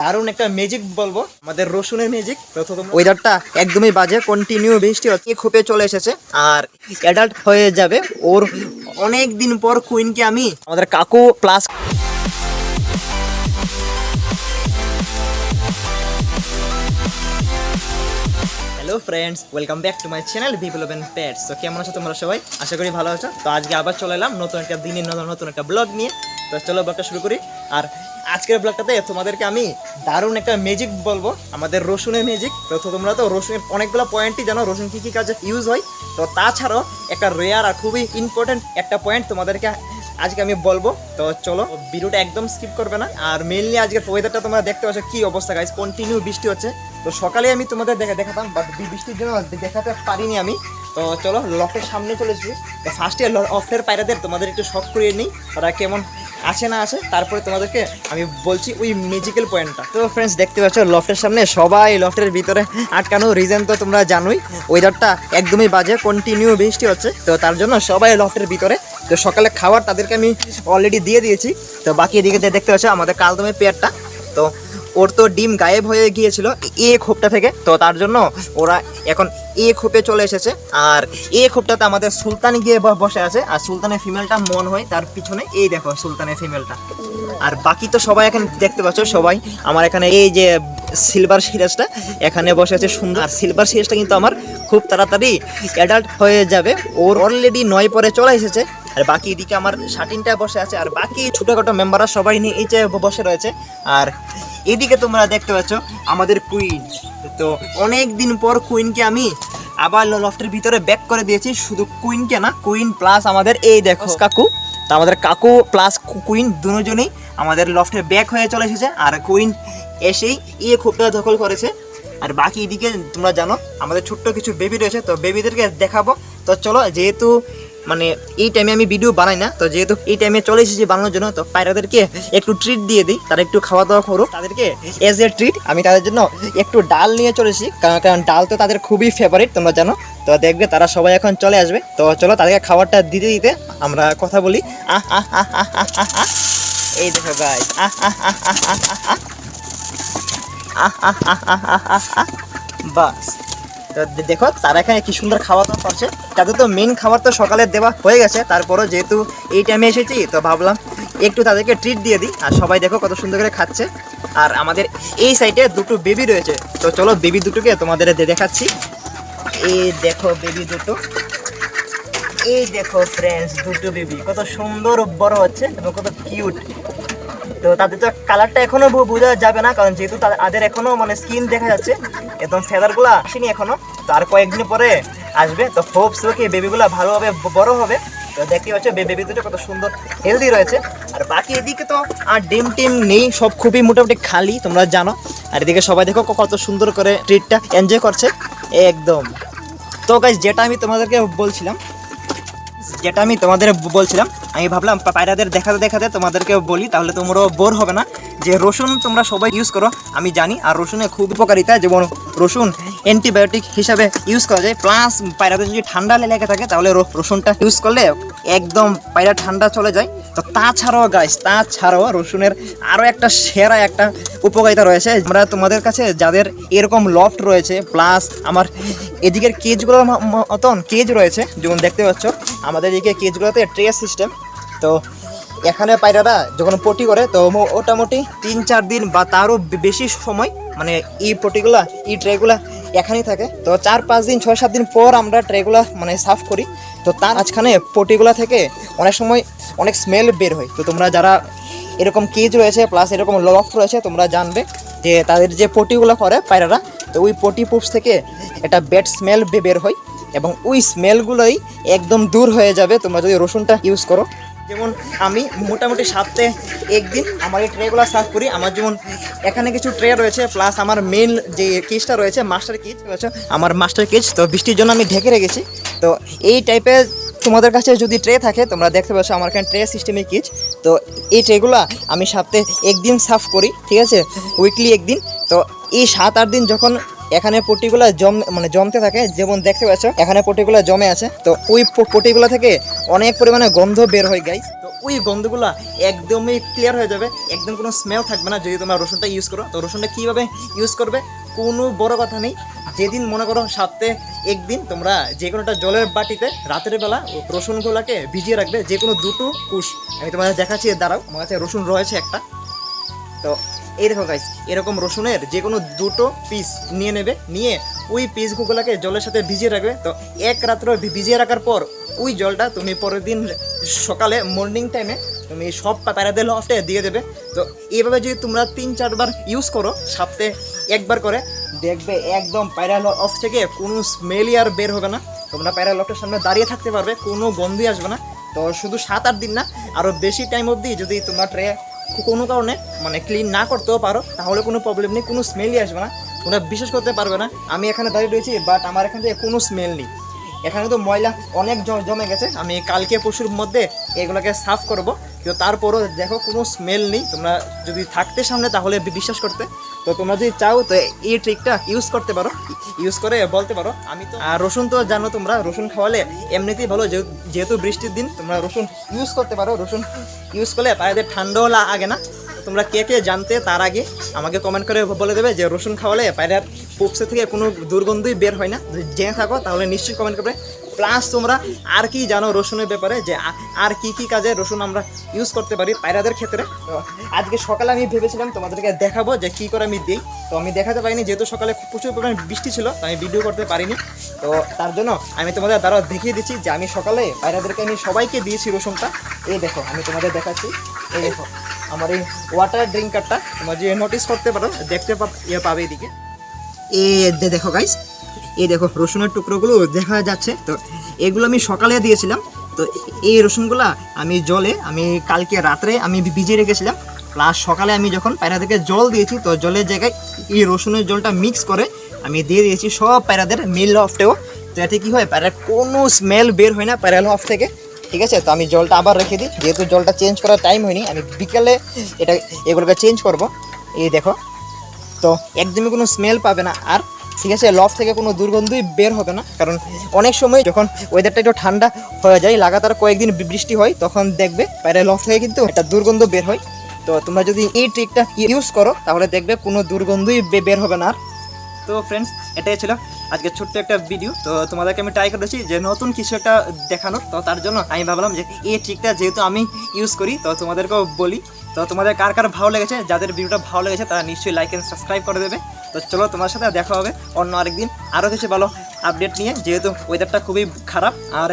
দারুণ একটা ম্যাজিক বলব। আমাদের রসুনের ম্যাজিক ওয়েদারটা একদমই বাজে কন্টিনিউ বৃষ্টি হচ্ছে খোপে চলে এসেছে। আর অ্যাডাল্ট হয়ে যাবে, ওর অনেক দিন পর কুইনকে আমি, আমাদের কাকু plus hello friends, welcome back to my channel বিপ্লবেন pets তো কেমন আছো তোমরা সবাই? আশা করি ভালো আছো। তো আজকে আবার চলে এলাম নতুন একটা দিনের নতুন নতুন একটা ব্লগ নিয়ে। তো চলো ব্লগটা শুরু করি। আর আজকের ব্লগটাতে তোমাদেরকে আমি দারুণ একটা ম্যাজিক বলব। আমাদের রসুনের ম্যাজিক তো তোমরা তো রসুনের অনেকগুলো পয়েন্টই জানো, রসুন কী কী কাজে ইউজ হয়। তো তাছাড়াও একটা রেয়ার আর খুবই ইম্পর্টেন্ট একটা পয়েন্ট তোমাদেরকে আজকে আমি বলব, তো চলো, ভিডিওটা একদম স্কিপ করবে না। আর মেনলি আজকের ওয়েদারটা তোমরা দেখতে পাচ্ছ কি অবস্থা গাইজ কন্টিনিউ বৃষ্টি হচ্ছে। তো সকালে আমি তোমাদের দেখা দেখাতাম বাট বৃষ্টির জন্য দেখাতে পারিনি আমি। তো চলো লফের সামনে চলে এসেছি। তো ফার্স্টে লফের পায়রাদের তোমাদের একটু শখ করিয়ে নিই, তারা কেমন আছে না আছে তারপরে তোমাদেরকে আমি বলছি ওই ম্যাজিক্যাল পয়েন্টটা তো ফ্রেন্ডস দেখতে পাচ্ছ লফটের সামনে সবাই লফটের ভিতরে আটকানো। রিজন তো তোমরা জানোই ওয়েদারটা একদমই বাজে কন্টিনিউ বৃষ্টি হচ্ছে। তো তার জন্য সবাই লফটের ভিতরে। তো সকালে খাবার তাদেরকে আমি অলরেডি দিয়ে দিয়েছি। তো বাকি এদিকে দেখতে পাচ্ছ, আমাদের কালদমের পেয়ারটা। তো ওর তো ডিম গায়েব হয়ে গিয়েছিল এ খোপটা থেকে। তো তার জন্য ওরা এখন এ খোপে চলে এসেছে। আর এ খোপটাতে আমাদের সুলতান গিয়ে বসে আছে। আর সুলতানের ফিমেলটা মন হয় তার পিছনে। এই দেখো সুলতানের ফিমেলটা আর বাকি তো সবাই এখন দেখতে পাচ্ছ, সবাই। আমার এখানে এই যে সিলভার সিরাজটা এখানে বসে আছে সুন্দর। আর সিলভার সিরাজটা কিন্তু আমার খুব তাড়াতাড়ি অ্যাডাল্ট হয়ে যাবে। ওর অলরেডি নয় পরে চলে এসেছে। আর বাকি এদিকে আমার শাটিনটা বসে আছে। আর বাকি ছোটোখাটো মেম্বাররা সবাই নিয়ে এই বসে রয়েছে। আর এদিকে তোমরা দেখতে পাচ্ছ আমাদের কুইন তো অনেক দিন পর কুইনকে আমি আবার লফটের ভিতরে ব্যাক করে দিয়েছি শুধু কুইনকে না কুইন প্লাস আমাদের এই দেখো কাকু। তো আমাদের কাকু প্লাস কুইন দুজনেই আমাদের লফটে ব্যাক হয়ে চলে এসেছে আর কুইন এসেই ইয়ে খুবটা দখল করেছে। আর বাকি এদিকে তোমরা জানো আমাদের ছোট্ট কিছু বেবি রয়েছে তো বেবিদেরকে দেখাবো। তো চলো যেহেতু মানে এই টাইমে আমি ভিডিও বানাই না তো যেহেতু এই টাইমে চলে এসেছি বানানোর জন্য তো পায়রাদেরকে একটু ট্রিট দিয়ে দিই তারা একটু খাওয়া দাওয়া করো তাদেরকে এজ এ ট্রিট আমি তাদের জন্য একটু ডাল নিয়ে চলে চলেছি কারণ কারণ ডাল তো তাদের খুবই ফেভারিট তোমরা জানো তো দেখবে তারা সবাই এখন চলে আসবে তো চলো তাদেরকে খাবারটা দিতে দিতে আমরা কথা বলি আহ আহ আহ আহ আহ আহ। এই দেখো আহ আহ আহ আহ আহ। আহ আহ আহ আহ আহ আহ আহ। বাস তো দেখো, তারা এখানে কি সুন্দর খাওয়া দাওয়া করছে। তাদের তো মেন খাবার তো সকালে দেওয়া হয়ে গেছে। তারপরও যেহেতু এই টাইমে এসেছি, তো ভাবলাম একটু তাদেরকে ট্রিট দিয়ে দিই। আর সবাই দেখো কত সুন্দর করে খাচ্ছে। আর আমাদের এই সাইডে দুটো বেবি রয়েছে। তো চলো বেবি দুটোকে তোমাদের দেখাচ্ছি। এই দেখো বেবি দুটো। এই দেখো ফ্রেন্ডস দুটো বেবি কত সুন্দর বড় হচ্ছে এবং কত কিউট তো তাদের তো কালারটা এখনও বোঝা যাবে না, কারণ যেহেতু তাদের এখনও মানে স্কিন দেখা যাচ্ছে, একদম ফেদারগুলো আসেনি এখনও, তো আর কয়েকদিন পরে আসবে, তো হোপস কি বেবিগুলো ভালোভাবে বড় হবে। তো দেখতে পাচ্ছ বেবি দুটো কত সুন্দর হেলদি রয়েছে। আর বাকি এদিকে তো আর ডিম টিম নেই, সব খুবই মোটামুটি খালি, তোমরা জানো। আর এদিকে সবাই দেখো কত সুন্দর করে ট্রিটটা এনজয় করছে, একদম। তো গাইজ যেটা আমি তোমাদেরকে বলছিলাম যেটা আমি তোমাদের বলছিলাম, আমি ভাবলাম পায়রাদের দেখাতে দেখাতে তোমাদেরকে বলি, তাহলে তোমরাও বোর হবে না। যে রসুন তোমরা সবাই ইউজ করো, আমি জানি, আর রসুনে খুব উপকারিতা, যেমন রসুন অ্যান্টিবায়োটিক হিসাবে ইউজ করা যায় প্লাস পায়রাতে যদি ঠান্ডা লেগে থাকে, তাহলে রসুনটা ইউজ করলে একদম পায়রা ঠান্ডা চলে যায়। তো তাছাড়াও গাছ তাছাড়াও রসুনের আরও একটা সেরা একটা উপকারিতা রয়েছে। আমরা তোমাদের কাছে যাদের এরকম লফট রয়েছে প্লাস আমার এদিকের কেজগুলোর মতন কেজ রয়েছে, যেমন দেখতে পাচ্ছ, আমাদের এদিকে কেজগুলোতে ট্রে সিস্টেম তো এখানে পায়রারা যখন পটি করে, তো মোটামুটি তিন চার দিন বা তারও বেশি সময় মানে এই পটিগুলা, এই ট্রেগুলা এখানেই থাকে। তো চার, পাঁচ দিন, ছয়, সাত দিন পর আমরা ট্রেগুলা মানে সাফ করি। তো তার মাঝখানে পটিগুলা থেকে অনেক সময় অনেক স্মেল বের হয়। তো তোমরা যারা এরকম কেজ রয়েছে প্লাস এরকম লফ রয়েছে, তোমরা জানবে যে তাদের যে পটিগুলো করে পায়রারা, তো ওই পটি পুপস থেকে একটা ব্যাড স্মেল বের হয় এবং ওই স্মেলগুলোই একদম দূর হয়ে যাবে। তোমরা যদি রসুনটা ইউজ করো যেমন আমি মোটামুটি সপ্তাহে একদিন আমার এই ট্রেগুলো সার্ভ করি। আমার যেমন এখানে কিছু ট্রে রয়েছে প্লাস আমার মেন যে কেজটা রয়েছে মাস্টার কেজ রয়েছে আমার মাস্টার কেজ তো বৃষ্টির জন্য আমি ঢেকে রেখেছি। তো এই টাইপের তোমাদের কাছে যদি ট্রে থাকে, তোমরা দেখতে পাচ্ছ আমার এখানে ট্রে সিস্টেমে কিচ তো এই ট্রেগুলো আমি সপ্তাহে একদিন সাফ করি, ঠিক আছে? উইকলি একদিন। তো এই সাত আট দিন যখন এখানে পটিগুলা জম মানে জমতে থাকে, যেমন দেখতে পাচ্ছ, এখানে পটিগুলা জমে আছে। তো ওই পটিগুলো থেকে অনেক পরিমাণে গন্ধ বের হয় গাইস তো ওই গন্ধগুলো একদমই ক্লিয়ার হয়ে যাবে, একদম কোনো স্মেল থাকবে না, যদি তোমরা রসুনটা ইউজ করো। তো রসুনটা কীভাবে ইউজ করবে, কোনো বড় কথা নেই। যেদিন মনে করো সপ্তাহে একদিন তোমরা যে কোনো একটা জলের বাটিতে রাতের বেলা রসুনগুলোকে ভিজিয়ে রাখবে, যে কোনো দুটো কুশ। আমি তোমাদের দেখাচ্ছি, দাঁড়াও, আমার কাছে রসুন রয়েছে একটা। তো এই দেখো গাইস এরকম রসুনের যে কোনো দুটো পিস নিয়ে নেবে, নিয়ে ওই পিসগুলোকে জলের সাথে ভিজিয়ে রাখবে। তো এক রাত্র ভিজিয়ে রাখার পর ওই জলটা তুমি পরের দিন সকালে মর্নিং টাইমে তুমি সব প্যারাদের লফটে দিয়ে দেবে। তো এইভাবে যদি তোমরা তিন চারবার ইউজ করো সপ্তাহে একবার করে, দেখবে একদম প্যারাল অফ থেকে কোনো স্মেলই আর বের হবে না। তোমরা প্যারাল অফের সামনে দাঁড়িয়ে থাকতে পারবে, কোনো গন্ধই আসবে না। তো শুধু সাত আট দিন না আরও বেশি টাইম অবধি যদি তোমরা ট্রে কোনো কারণে মানে ক্লিন না করতেও পারো, তাহলে কোনো প্রবলেম নেই, কোনো স্মেলই আসবে না। তোমরা বিশ্বাস করতে পারবে না, আমি এখানে দাঁড়িয়ে রয়েছি বাট আমার এখান থেকে কোনো স্মেল নেই। এখানে তো ময়লা অনেক জমে গেছে, আমি কালকে পশুর মধ্যে এগুলোকে সাফ করব। কিন্তু তারপরও দেখো কোনো স্মেল নেই, তোমরা যদি থাকতে সামনে, তাহলে বিশ্বাস করতে। তো তোমরা যদি চাও তো এই ট্রিকটা ইউজ করতে পারো ইউজ করে বলতে পারো। আমি তো আর রসুন তো জানো তোমরা রসুন খাওয়ালে এমনিতেই ভালো যেহেতু- বৃষ্টির দিন তোমরা রসুন ইউজ করতে পারো। রসুন ইউজ করলে পায়েদের ঠান্ডাও লাগে না? তোমরা কে কে জানতে তার আগে আমাকে কমেন্ট করে বলে দেবে যে রসুন খাওয়ালে পায়রার পুপসে থেকে কোনো দুর্গন্ধই বের হয় না। জেনে থাকো তাহলে নিশ্চয়ই কমেন্ট করবে। প্লাস তোমরা আর কি জানো রসুনের ব্যাপারে, যে আর কি কি কাজে রসুন আমরা ইউজ করতে পারি পায়রাদের ক্ষেত্রে? তো আজকে সকালে আমি ভেবেছিলাম তোমাদেরকে দেখাবো যে কি করে আমি দিই। তো আমি দেখাতে পারিনি, যেহেতু সকালে প্রচুর পরিমাণে বৃষ্টি ছিল, তো আমি ভিডিও করতে পারিনি। তো তার জন্য আমি তোমাদের দ্বারা দেখিয়ে দিচ্ছি যে আমি সকালে পায়রাদেরকে আমি সবাইকে দিয়েছি রসুনটা। এই দেখো, আমি তোমাদের দেখাচ্ছি। এই দেখো, আমার এই ওয়াটার ড্রিঙ্কারটা তোমরা যে নোটিস করতে পারো, দেখতে ইয়ে পাবে এদিকে। এ দেখো গাইস এই দেখো, রসুনের টুকরোগুলো দেখা যাচ্ছে। তো এগুলো আমি সকালে দিয়েছিলাম। তো এই রসুনগুলো আমি জলে, আমি কালকে রাত্রে আমি ভিজিয়ে রেখেছিলাম। প্লাস সকালে আমি যখন পায়রাদেরকে জল দিয়েছি, তো জলের জায়গায় এই রসুনের জলটা মিক্স করে আমি দিয়ে দিয়েছি। সব পায়রাদের মিল লফটেও তো এতে কী হয়, পায়রার কোনো স্মেল বের হয় না প্যারা লফ থেকে। ঠিক আছে? তো আমি জলটা আবার রেখে দিই। যেহেতু জলটা চেঞ্জ করার টাইম হয়নি, আমি বিকেলে এটা এগুলোকে চেঞ্জ করব। এই দেখো। তো একদমই কোনো স্মেল পাবে না। আর ঠিক আছে লফ থেকে কোনো দুর্গন্ধই বের হবে না। কারণ অনেক সময় যখন ওয়েদারটা একটু ঠান্ডা হয়ে যায়, লাগাতার কয়েকদিন বৃষ্টি হয়, তখন দেখবে বাইরে লফ থেকে কিন্তু একটা দুর্গন্ধ বের হয়। তো তোমরা যদি এই ট্রিকটা ইউজ করো, তাহলে দেখবে কোনো দুর্গন্ধই বের হবে না আর। তো ফ্রেন্ডস এটাই ছিল আজকে ছোট্ট একটা ভিডিও তো তোমাদেরকে আমি ট্রাই করেছি যে নতুন কিছু একটা দেখানোর। তো তার জন্য আমি ভাবলাম যে এই ট্রিকটা যেহেতু আমি ইউজ করি, তো তোমাদেরকেও বলি। তো তোমাদের কার কার ভালো লেগেছে, যাদের ভিডিওটা ভালো লেগেছে, তারা নিশ্চয়ই লাইক অ্যান্ড সাবস্ক্রাইব করে দেবে। তো চলো তোমার সাথে দেখা হবে অন্য আরেকদিন। আরও কিছু ভালো আপডেট নিয়ে, যেহেতু ওয়েদারটা খুবই খারাপ, আর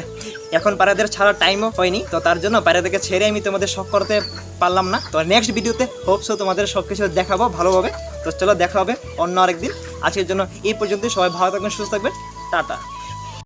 এখন পায়রাদের ছাড়া টাইমও হয়নি, তো তার জন্য পায়রাদেরকে ছেড়ে আমি তোমাদের শখ করতে পারলাম না। তো নেক্সট ভিডিওতে হোপসও তোমাদের সব কিছু দেখাবো ভালোভাবে। তো চলো দেখা হবে অন্য আরেকদিন। আজকের জন্য এই পর্যন্ত সবাই ভালো থাকবেন, সুস্থ থাকবেন, টাটা।